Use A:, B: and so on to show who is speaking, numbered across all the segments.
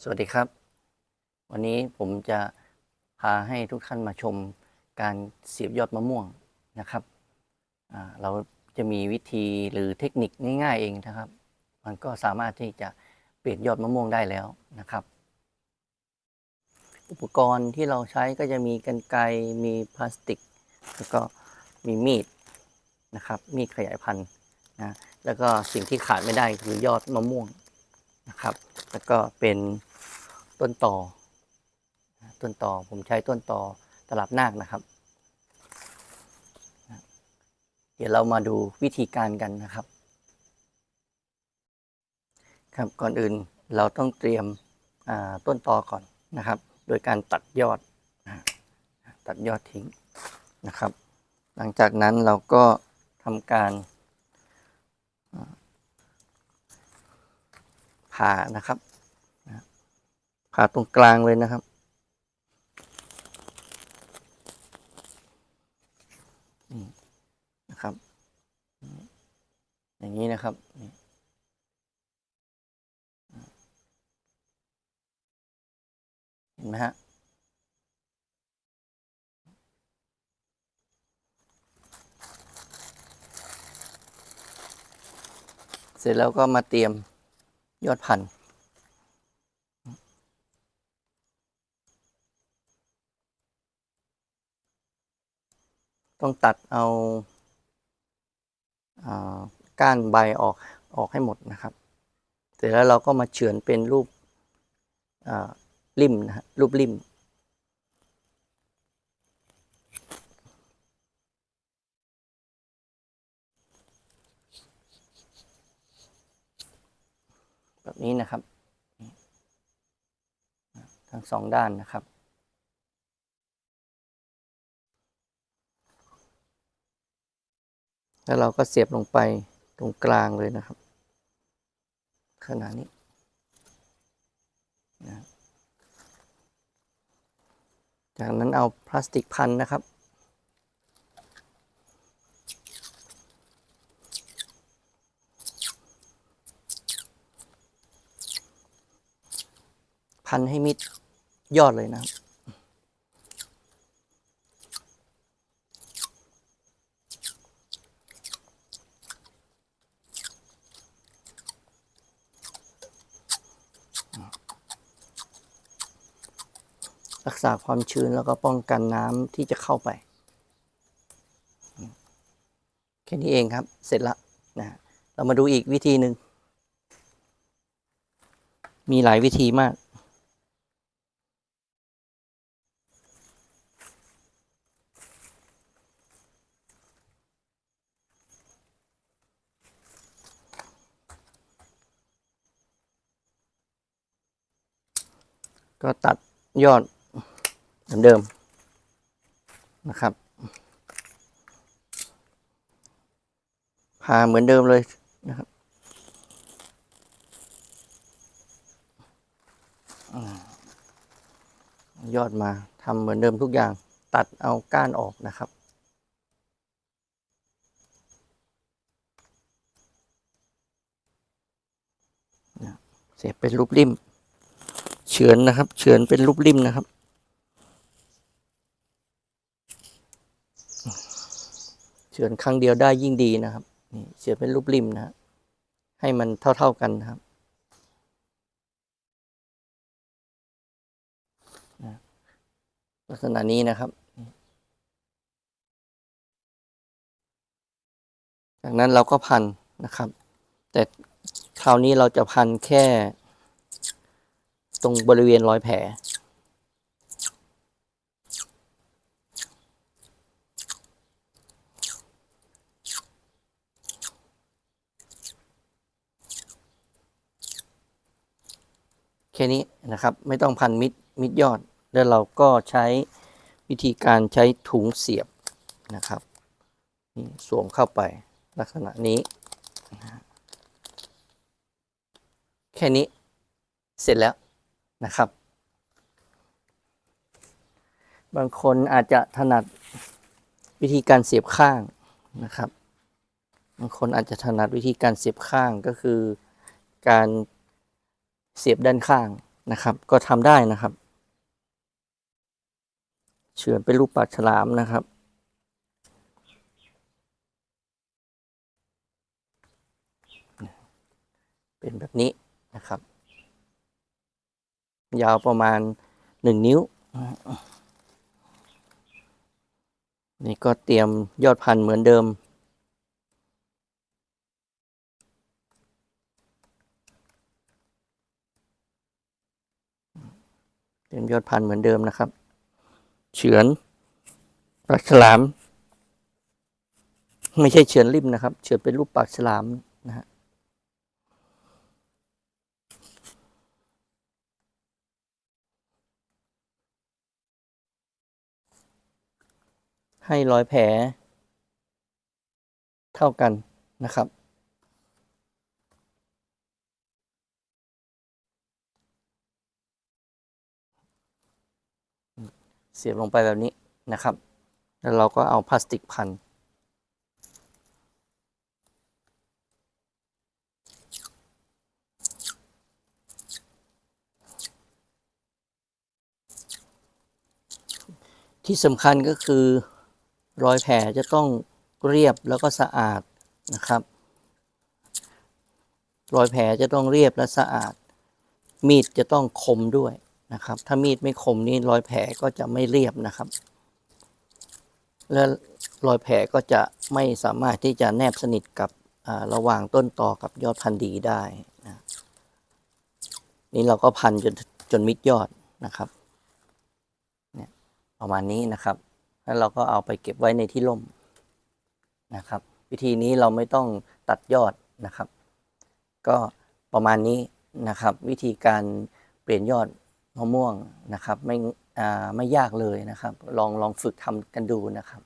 A: สวัสดีครับ วันนี้ผมจะพาให้ทุกท่านมาชมการเสียบยอดมะม่วงนะครับเราจะมีวิธีหรือเทคนิคง่ายๆเองนะครับ มันก็สามารถที่จะเปลี่ยนยอดมะม่วงได้แล้วนะครับ อุปกรณ์ที่เราใช้ก็จะมีกันไกรมีพลาสติก แล้วก็มีมีดนะครับมีดขยายพันธุ์นะแล้วก็สิ่งที่ขาดไม่ได้คือยอดมะม่วง นะครับ แล้วก็เป็นต้นต่อ ต้นต่อผมใช้ต้นต่อตลับนาคนะครับ เดี๋ยวเรามาดูวิธีการกันนะครับ ครับก่อนอื่นเราต้องเตรียมต้นตอก่อนนะครับ โดยการตัดยอดตัดยอดทิ้งนะครับ หลังจากนั้นเราก็ทำการ ผ่านะครับผ่าตรงกลางเลยนะครับนี่นะครับ อย่างนี้นะครับเห็นไหมฮะเสร็จแล้วก็มาเตรียม ยอดพันธุ์ต้องตัดเอาก้านใบออกออกให้หมดนะครับเสร็จแล้วเราก็มาเฉือนเป็นรูปริมนะฮะรูปริม นี้นะครับ ทั้งสองด้านนะครับ แล้วเราก็เสียบลงไปตรงกลางเลยนะครับ ขนาดนี้นะจากนั้นเอาพลาสติกพันนะครับ พันให้มิดยอดเลยนะครับ รักษาความชื้นแล้วก็ป้องกันน้ำที่จะเข้าไป แค่นี้เองครับ เสร็จล้วนะเรามาดูอีกวิธีหนึ่งมีหลายวิธีมาก ก็ตัดยอดเหมือนเดิมนะครับ ผ่าเหมือนเดิมเลยนะครับยอดมาทำเหมือนเดิมทุกอย่าง ตัดเอาก้านออกนะครับเสียบเป็นรูปริม เฉือนนะครับ เฉือนเป็นรูปริมนะครับ เฉือนครั้งเดียวได้ยิ่งดีนะครับนี่เฉือนเป็นรูปริมนะฮะให้มันเท่า ๆกันนะครับลักษณะนี้นะครับ จากนั้นเราก็พันนะครับ แต่คราวนี้เราจะพันแค่ ตรงบริเวณรอยแผล แค่นี้นะครับไม่ต้องพันมิดมิดยอด แล้วเราก็ใช้วิธีการใช้ถุงเสียบนะครับนี่สวมเข้าไปลักษณะนี้ แค่นี้เสร็จแล้ว นะครับ บางคนอาจจะถนัดวิธีการเสียบข้างนะครับ บางคนอาจจะถนัดวิธีการเสียบข้างก็คือการเสียบด้านข้างนะครับ ก็ทำได้นะครับเฉือนเป็นรูปปากฉลามนะครับเป็นแบบนี้นะครับ ยาวประมาณหนึ่งนิ้ว นี่ก็เตรียมยอดพันธุ์เหมือนเดิม เตรียมยอดพันธุ์เหมือนเดิมนะครับ เฉือนปากฉลาม ไม่ใช่เฉือนริมนะครับ เฉือนเป็นรูปปากฉลามนะฮะ ให้รอยแผล เท่ากันนะครับ เสียบลงไปแบบนี้นะครับ แล้วเราก็เอาพลาสติกพันที่สำคัญก็คือ รอยแผลจะต้องเรียบแล้วก็สะอาดนะครับ รอยแผลจะต้องเรียบและสะอาด มีดจะต้องคมด้วยนะครับ ถ้ามีดไม่คมนี่รอยแผลก็จะไม่เรียบนะครับ และรอยแผลก็จะไม่สามารถที่จะแนบสนิทกับระหว่างต้นต่อกับยอดพันธุ์ดีได้นะนี่เราก็พันจนจนมิดยอดนะครับ เนี่ยประมาณนี้นะครับ แล้วเราก็เอาไปเก็บไว้ในที่ร่มนะครับ วิธีนี้เราไม่ต้องตัดยอดนะครับ ก็ประมาณนี้นะครับ วิธีการเปลี่ยนยอดมะม่วงนะครับ ไม่ไม่ยากเลยนะครับ ลองลองฝึกทำกันดูนะครับ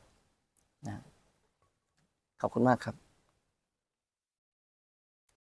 A: นะขอบคุณมากครับ